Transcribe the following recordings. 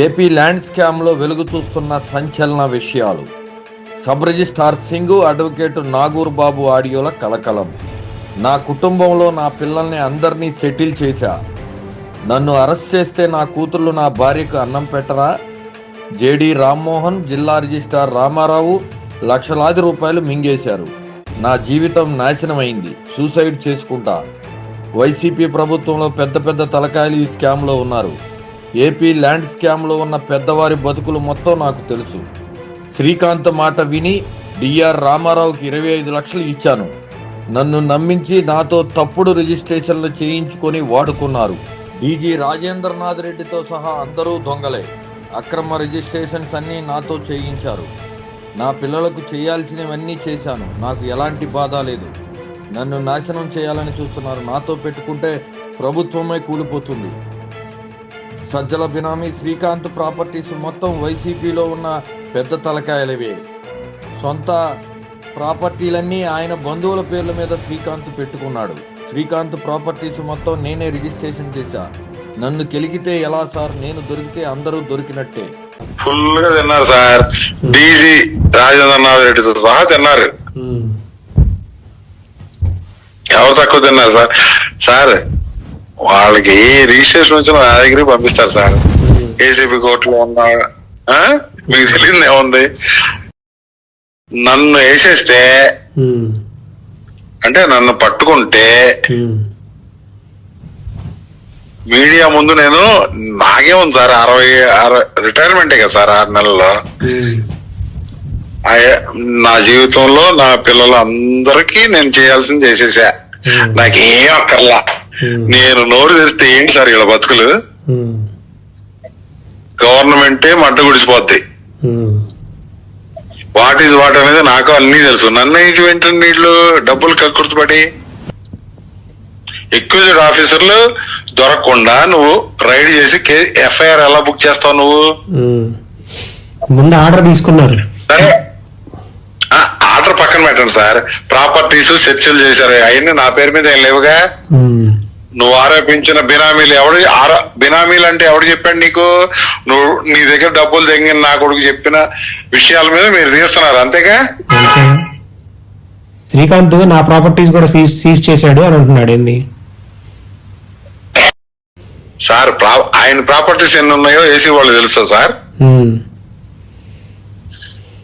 AP land స్కామ్లో వెలుగు చూస్తున్న సంచలన విషయాలు. Sub registrar Singh advocate Nagur Babu ఆడియోల కలకలం. నా కుటుంబంలో నా పిల్లల్ని అందరినీ సెటిల్ చేశా. నన్ను అరెస్ట్ చేస్తే నా కూతుర్లు నా భార్యకు అన్నం పెట్టరా? జేడి రామ్మోహన్ జిల్లా రిజిస్ట్రార్ రామారావు లక్షలాది రూపాయలు మింగేశారు. నా జీవితం నాశనమైంది. సూసైడ్ చేసుకుంటా. వైసీపీ ప్రభుత్వంలో పెద్ద పెద్ద తలకాయలు ఈ స్కామ్లో ఉన్నారు. ఏపీ ల్యాండ్ స్కామ్లో ఉన్న పెద్దవారి బతుకులు మొత్తం నాకు తెలుసు. శ్రీకాంత్ మాట విని డిఆర్ రామారావుకి ఇరవై ఐదు లక్షలు ఇచ్చాను. నన్ను నమ్మించి నాతో తప్పుడు రిజిస్ట్రేషన్లు చేయించుకొని వాడుకున్నారు. డీజీ రాజేంద్రనాథ్ రెడ్డితో సహా అందరూ దొంగలే. అక్రమ రిజిస్ట్రేషన్స్ అన్నీ నాతో చేయించారు. నా పిల్లలకు చేయాల్సినవన్నీ చేశాను. నాకు ఎలాంటి బాధ లేదు. నన్ను నాశనం చేయాలని చూస్తున్నారు. నాతో పెట్టుకుంటే ప్రభుత్వమే కూలిపోతుంది. సజ్జల బినామీ శ్రీకాంత్ ప్రాపర్టీస్ మొత్తం వైసీపీలో ఉన్న పెద్ద తలకాయలవే. సొంత ప్రాపర్టీలన్నీ ఆయన బంధువుల పేర్ల మీద శ్రీకాంత్ పెట్టుకున్నాడు. శ్రీకాంత్ ప్రాపర్టీస్ మొత్తం నేనే రిజిస్ట్రేషన్ చేశా. నన్ను కెలికితే ఎలా సార్? నేను దొరికితే అందరూ దొరికినట్టే. ఫుల్గా తిన్నారు సార్. డీజీ రాజేంద్రనాథ్ రెడ్డితో సహా తిన్నారు. ఎవరు తక్కువ తిన్నారు సార్? సార్ వాళ్ళకి ఏ రిజిస్ట్రేషన్ వచ్చినా నా దగ్గరికి పంపిస్తారు సార్. ఏసీబీ కోర్టులో ఉన్నా? మీకు తెలియదు ఏముంది? నన్ను వేసేస్తే అంటే నన్ను పట్టుకుంటే మీడియా ముందు నేను నాగే ఉంది సార్. అరవై అరవై రిటైర్మెంటే కదా సార్ ఆరు నెలల్లో. నా జీవితంలో నా పిల్లలు అందరికీ నేను చేయాల్సింది చేసేసా. నాకేం అక్కర్లా. నేను నోరు తెరిస్తే ఏంటి సార్ ఇలా బతుకులు? గవర్నమెంటే మడ్డ గుడిసిపోద్ది వాట్ ఈజ్ వాట్ అనేది నాకు అన్ని తెలుసు. నన్ను ఏంటి వెంటనే వీళ్ళు డబ్బులు కక్కుర్తుపడి ఎక్విజిట్ ఆఫీసర్లు దొరకకుండా నువ్వు రైడ్ చేసి ఎఫ్ఐఆర్ ఎలా బుక్ చేస్తావు నువ్వు? ముందు ఆర్డర్ తీసుకున్నారు. సరే. ఆర్డర్ పక్కన పెట్టండి సార్. ప్రాపర్టీస్ చర్చలు చేశారు. అవన్నీ నా పేరు మీద ఏం లేవుగా? నువ్వు ఆరోపించిన బినామీలు ఎవడు బినామీలు అంటే ఎవడు చెప్పాడు నీకు? నువ్వు నీ దగ్గర డబ్బులు తెంగిన నా కొడుకు చెప్పిన విషయాల మీద మీరు తీస్తున్నారు అంతేగా? అంతే శ్రీకాంత్ నా ప్రాపర్టీస్ కూడా సీజ్ సీజ్ చేశాడు అని అంటున్నాడు ఏంది? సార్ ప్రా- ఆయన ప్రాపర్టీస్ ఎన్ని ఉన్నాయో ఏసీ వాళ్ళు తెలుసా సార్?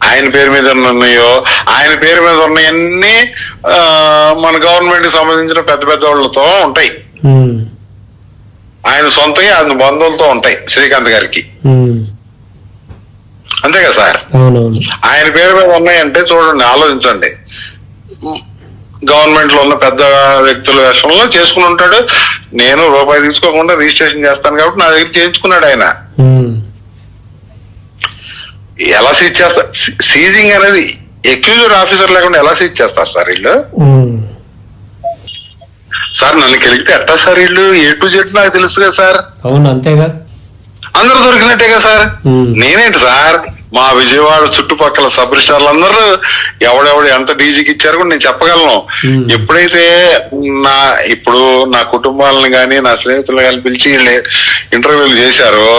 ఆయన పేరు మీద ఎన్ని ఉన్నాయో ఆయన పేరు మీద ఉన్నాయన్నీ మన గవర్నమెంట్కి సంబంధించిన పెద్ద పెద్ద వాళ్ళతో ఉంటాయి. ఆయన సొంతంగా ఆయన బంధువులతో ఉంటాయి శ్రీకాంత్ గారికి. ఉమ్, అంతే కదా సార్? ఆయన పేరు మీద ఉన్నాయంటే చూడండి ఆలోచించండి. గవర్నమెంట్లో ఉన్న పెద్ద వ్యక్తుల విషయంలో చేసుకుని ఉంటాడు. నేను రూపాయి తీసుకోకుండా రిజిస్ట్రేషన్ చేస్తాను కాబట్టి నా దగ్గర చేయించుకున్నాడు ఆయన. ఉమ్, ఎలా సీజ్ చేస్తారు సీజింగ్ అనేది ఎక్యూజ్డ్ ఆఫీసర్ లేకుండా ఎలా సీజ్ చేస్తారు సార్ వీళ్ళు. సార్ నన్ను కలిగితే ఎట్టా సార్ వీళ్ళు? ఏ టు జెడ్ నాకు తెలుసు కదా సార్. అవును అంతేగా. అందరూ దొరికినట్టే కదా సార్. నేనేంటి సార్? మా విజయవాడ చుట్టుపక్కల సబ్ అందరూ ఎవడెవడు ఎంత డీజీకి ఇచ్చారు కూడా నేను చెప్పగలను. ఎప్పుడైతే నా ఇప్పుడు నా కుటుంబాలను గాని నా స్నేహితులను కానీ పిలిచి ఇంటర్వ్యూలు చేశారో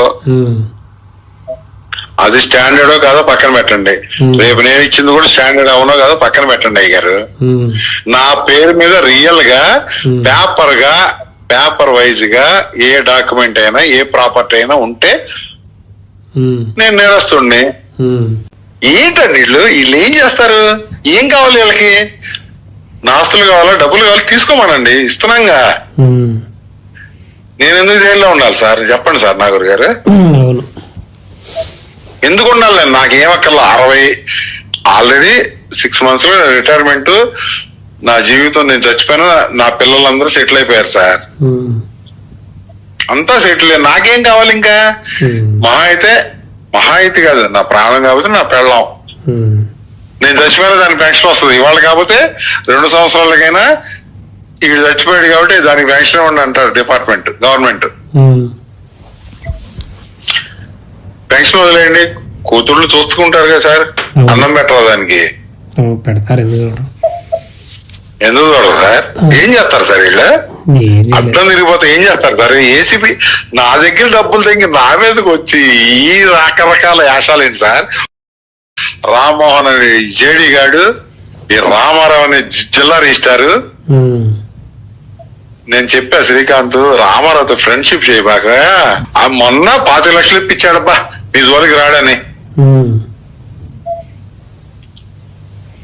అది స్టాండర్డో కాదో పక్కన పెట్టండి. Hmm. రేపు నేను ఇచ్చింది కూడా స్టాండర్డ్ అవునో కాదో పక్కన పెట్టండి అయ్యారు ఉమ్, నా పేరు మీద రియల్గా Hmm. పేపర్గా పేపర్ వైజ్గా ఏ డాక్యుమెంట్ అయినా ఏ ప్రాపర్టీ అయినా ఉంటే నేను నేరస్తుడిని ఏంటండి వీళ్ళు? వీళ్ళు ఏం చేస్తారు? ఏం కావాలి వీళ్ళకి? నా ఆస్తులు కావాలా డబ్బులు కావాలి? తీసుకోమనండి. ఇస్తున్నాంగా. నేను ఎందుకు జైల్లో ఉండాలి సార్? చెప్పండి సార్ నాగూర్ గారు. ఎందుకు ఉండాలి నేను? నాకేం అక్కర్లా అరవై ఆల్రెడీ సిక్స్ మంత్స్లో రిటైర్మెంట్ నా జీవితం నేను చచ్చిపోయినా నా పిల్లలందరూ సెటిల్ అయిపోయారు సార్. అంతా సెటిల్ నాకేం కావాలి ఇంకా? ఉమ్, మహా అయితే మహా అయితే కాదు. నా ప్రాణం కాబట్టి నా పెళ్ళం. నేను చచ్చిపోయిన దానికి పెన్షన్ వస్తుంది. ఇవాళ కాకపోతే రెండు సంవత్సరాలకైనా ఇక్కడ చచ్చిపోయాడు కాబట్టి దానికి పెన్షన్ ఇవ్వండి అంటారు డిపార్ట్మెంట్ గవర్నమెంట్ పెన్షన్ వదిలేయండి. కూతుళ్ళు చూసుకుంటారు కదా సార్. అన్నం పెట్టరు దానికి? పెడతారు ఎందుకు చూడరు సార్? ఏం చేస్తారు సార్ వీళ్ళు? అర్థం తిరిగిపోతే ఏం చేస్తారు సార్? ఏసీపీ నా దగ్గర డబ్బులు తెగి నా మీదకి వచ్చి ఈ రకరకాల యాశాలు ఏంటి సార్? రామ్మోహన్ అనే జేడి గాడు ఈ రామారావు అనే జిల్లా రిజిస్టారు. నేను చెప్పా శ్రీకాంత్ రామారావుతో ఫ్రెండ్షిప్ చేయబాక. ఆ మొన్న పాతి లక్షలు ఇప్పించాడబ్బా నీ జోలికి రాడని.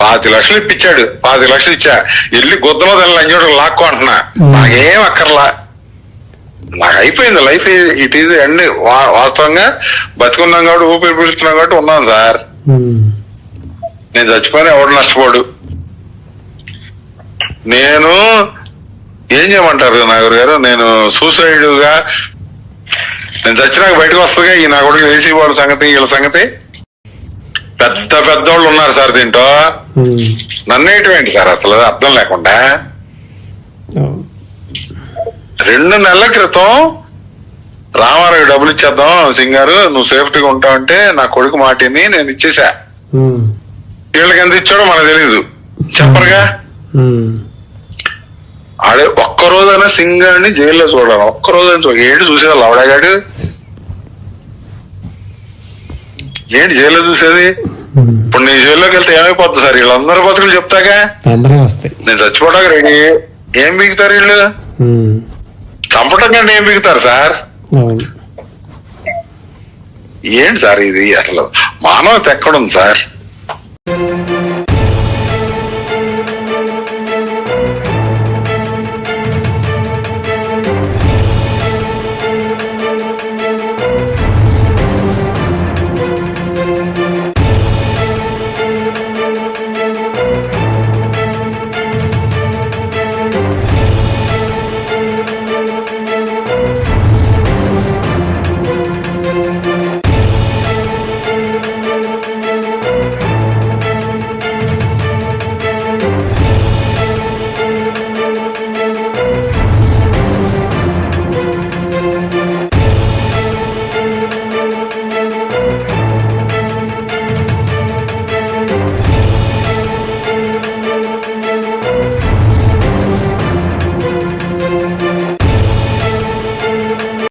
పాతి లక్షలు ఇప్పించాడు పాతి లక్షలు ఇచ్చా. వెళ్ళి గుద్దలో దాని లంచోడు లాక్కో అంటున్నా. నాకేం అక్కర్లా. నాకు అయిపోయింది లైఫ్ ఇట్ ఈజ్ ఎండ్. వాస్తవంగా బతికున్నాం కాబట్టి ఊపిరి పీలుస్తున్నాం కాబట్టి ఉన్నాను సార్. నేను చచ్చిపోయినా ఎవడు నష్టపోడు. నేను ఏం చేయమంటారు నాగర్ గారు? నేను సూసైడ్గా నేను చచ్చినాక బయటకు వస్తుందిగా ఈ నా కొడుకు ఏసీ వాళ్ళ సంగతి వీళ్ళ సంగతి. పెద్ద పెద్దోళ్ళు ఉన్నారు సార్ దీంట్లో. నన్నేటువంటి సార్? అసలు అర్థం లేకుండా. రెండు నెలల క్రితం రామారావు డబ్బులు ఇచ్చేద్దాం సింగారు నువ్వు సేఫ్టీగా ఉంటావంటే నా కొడుకు మాటిని నేను ఇచ్చేసా. వీళ్ళకి ఎంత ఇచ్చాడో మనకు తెలీదు. చెప్పరుగా? ఆడే ఒక్క రోజైనా సింగాన్ని జైల్లో చూడాలి. ఒక్క రోజైనా చూడ ఏంటి చూసేది లవడాగాడు? ఏంటి జైల్లో చూసేది. ఇప్పుడు నీ జైల్లోకి వెళ్తే ఏమైపోతుంది సార్? వీళ్ళందరూ బతుకులు చెప్తాగా? వస్తాయి. నేను చచ్చిపోవడానికి రెడీ. ఏం బీగుతారు వీళ్ళు? చంపటం కంటే ఏం బీగుతారు సార్? ఏంటి సార్ ఇది? అసలు మానవత ఎక్కడుంది సార్?